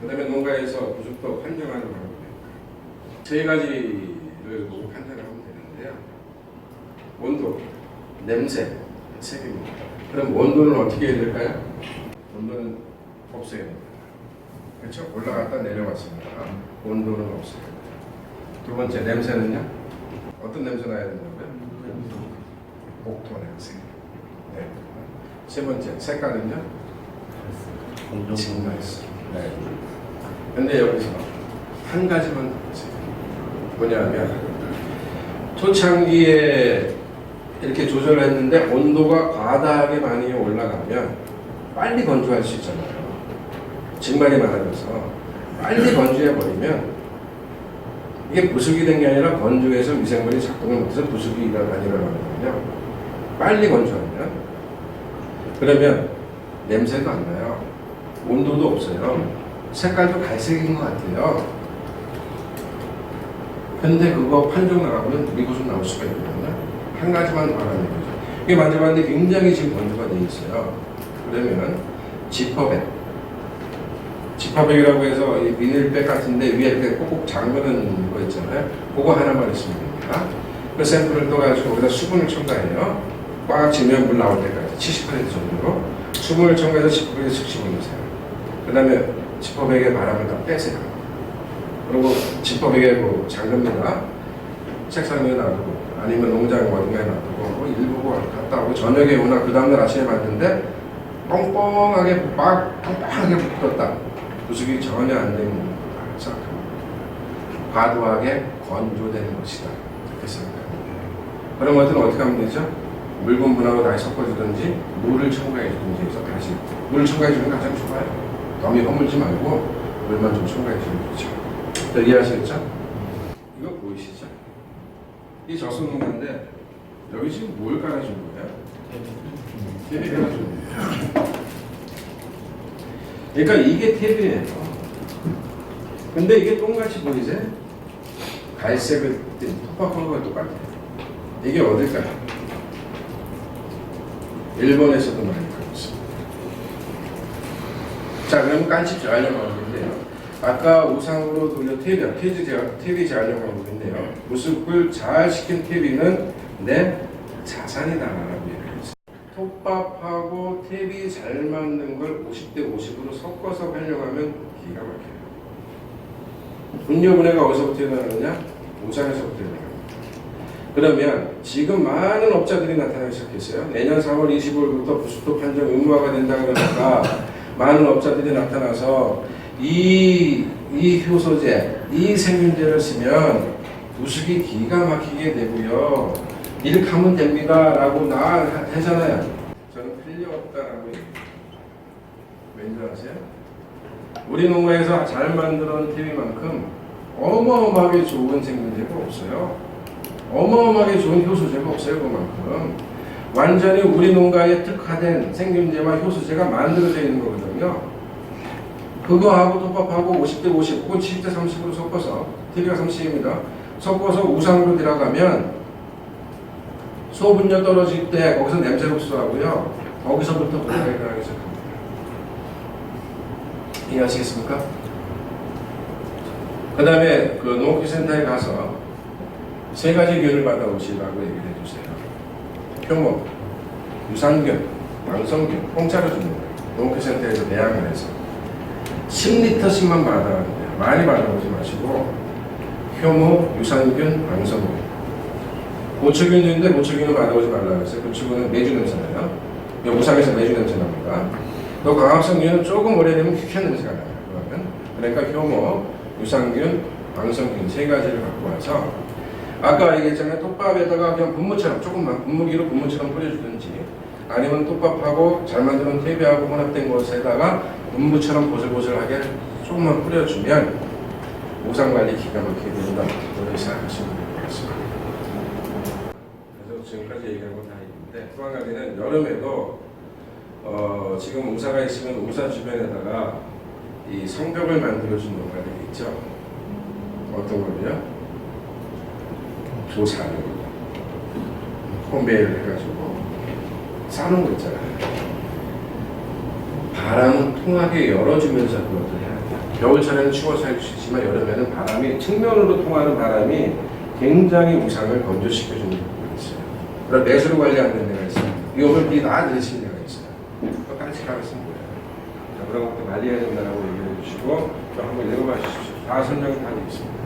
그 다음에 농가에서 부숙도 판정하는 방법이 세 가지를 보고 판단을 하면 되는데요. 온도, 냄새, 색입니다. 그럼 온도는 어떻게 해야 될까요? 온도는 없애야 됩니다. 그렇죠? 올라갔다 내려왔습니다. 온도는 없애야 됩니다. 두 번째 냄새는요? 어떤 냄새 나야 된다고요? 목토 냄새. 네. 세 번째 색깔은요? 진나있어. 네. 근데 여기서 한 가지만. 뭐냐면 초창기에 이렇게 조절했는데 온도가 과다하게 많이 올라가면 빨리 건조할 수 있잖아요. 증발이 많아져서 빨리 건조해 버리면 이게 부숙이 된 게 아니라 건조해서 미생물이 작동을 못해서 부숙이 많이 일어나거든요. 빨리 건조하면 그러면 냄새도 안 나요. 온도도 없어요. 색깔도 갈색인 것 같아요. 근데 그거 판정 나가면 미국은 나올 수가 있거든요. 한 가지만 말하는 거죠. 이게 만져봤는데 굉장히 지금 건조가 돼 있어요. 그러면 지퍼백. 지퍼백이라고 해서 이 비닐백 같은데 위에 이렇게 꼭꼭 잠그는 거 있잖아요. 그거 하나만 있으면 됩니다. 그 샘플을 떠가지고 거기다 수분을 첨가해요. 꽉 지면 물 나올 때까지 70% 정도로 수분을 첨가해서 지퍼백에 슥 집어넣으세요. 그 다음에 지퍼백에 바람을 다 빼세요. 그리고 지퍼백에 그 잠깁니다. 책상 위에 놔두고 아니면 농장 어딘가에 놔두고 뭐 일부고 갔다 오고 저녁에 오나 그 다음날 아침에 봤는데 뻥뻥하게 막 뻥뻥하게 붙었다. 부숙이 전혀 안 되는 거다 생각합니다. 과도하게 건조되는 것이다. 이렇게 생각합니다. 그런 것들은 어떻게 하면 되죠? 묽은 분하고 다시 섞어주든지 물을 첨가해 주든지 해서 다시 물을 첨가해 주는 게 가장 좋아요. 너무 허물지 말고 물만 좀 첨가해 주면 좋죠. 자, 이해하시겠죠? 이거 보이시죠? 이 저수농가인데 여기 지금 뭘 깔아준 거예요? 탭이 깔아준 거예요. 그러니까 이게 탭이에요. 근데 이게 똥같이 보이세요? 갈색을 톡박한 거가 똑같아요. 이게 어딜까요? 일본에서도 많이. 자, 그럼 깐칩 재활용 방법인데요. 아까 우상으로 돌려 테이비, 테이지 재- 테이비 재활용 방법인데요. 무습을 잘 시킨 테이비는 내 했어요. 톱밥하고 탭이 잘 맞는 걸 50대 50으로 섞어서 활용하면 기가 막혀요. 분뇨분해가 어디서부터 일어나느냐? 우상에서부터 일어납니다. 그러면 지금 많은 업자들이 나타나기 시작했어요. 내년 4월 25일부터 부수도 판정 의무화가 된다 그러니까 많은 업자들이 나타나서 이, 이 효소제, 이 생균제를 쓰면 부숙이 기가 막히게 되고요. 이렇게 하면 됩니다. 라고 나 하잖아요. 저는 필요 없다라고 얘기해요. 왠지 아세요? 우리 농가에서 잘 만들어놓은 TV만큼 어마어마하게 좋은 생균제가 없어요. 어마어마하게 좋은 효소제가 없어요, 그만큼. 완전히 우리 농가에 특화된 생균제와 효소제가 만들어져 있는 거거든요. 그거하고 톱밥하고 50대 50, 혹은 70대 30으로 섞어서, TV가 30입니다. 섞어서 우상으로 들어가면 소분뇨 떨어질 때 거기서 냄새 흡수하고요. 거기서부터 문제가 일어나기 시작합니다. 이해하시겠습니까? 그 다음에 그 농업기센터에 가서 세 가지 균을 받아오시라고 얘기를 해주세요. 효모, 유산균, 왕성균, 공짜로 주는 거예요. 농업기센터에서 대항을 해서 10리터씩만 받아왔는데 많이 받아오지 마시고 효모, 유산균, 왕성균 고추균도 있는데 고추균은 받아오지 말라고 했어요. 고추균은 매주 냄새나요. 우상에서 매주 냄새 납니다. 또 광합성균은 조금 오래되면 휘한 냄새가 나요. 그러면 그러니까 효모, 유산균, 왕성균 세 가지를 갖고 와서 아까 얘기했잖아요. 톱밥에다가 그냥 분무처럼 조금만 분무기로 분무처럼 뿌려주든지 아니면 톱밥하고 잘 만드는 테이프하고 혼합된 것에다가 분무처럼 보슬보슬하게 조금만 뿌려주면 우상관리 기가 막히게 된다. 그렇게 생각하시면 같습니다. 그래서 지금까지 얘기한 건 다 있는데 가지는 여름에도 어, 지금 우사가 있으면 우사 주변에다가 이 성벽을 만들어준 농가들이 있죠. 어떤 거냐? 조사를 홈베이를 해가지고 싸는 거 있잖아요. 바람 통하게 열어주면서 그것을 해야 돼요. 겨울철에는 추워서 있지만 여름에는 바람이 측면으로 통하는 바람이 굉장히 우상을 건조시켜주는 부분이 있어요. 그럼 매수로 관리 안 되는 데가 있어요. 이 오면 비다 내리시는 데가 있어요. 그거 깔끔하게 쓴 거예요. 자, 그런 것도 관리해야 된다고 얘기해 주시고 또 한번 읽어봐 주십시오. 다 설명이 다 되어 있습니다.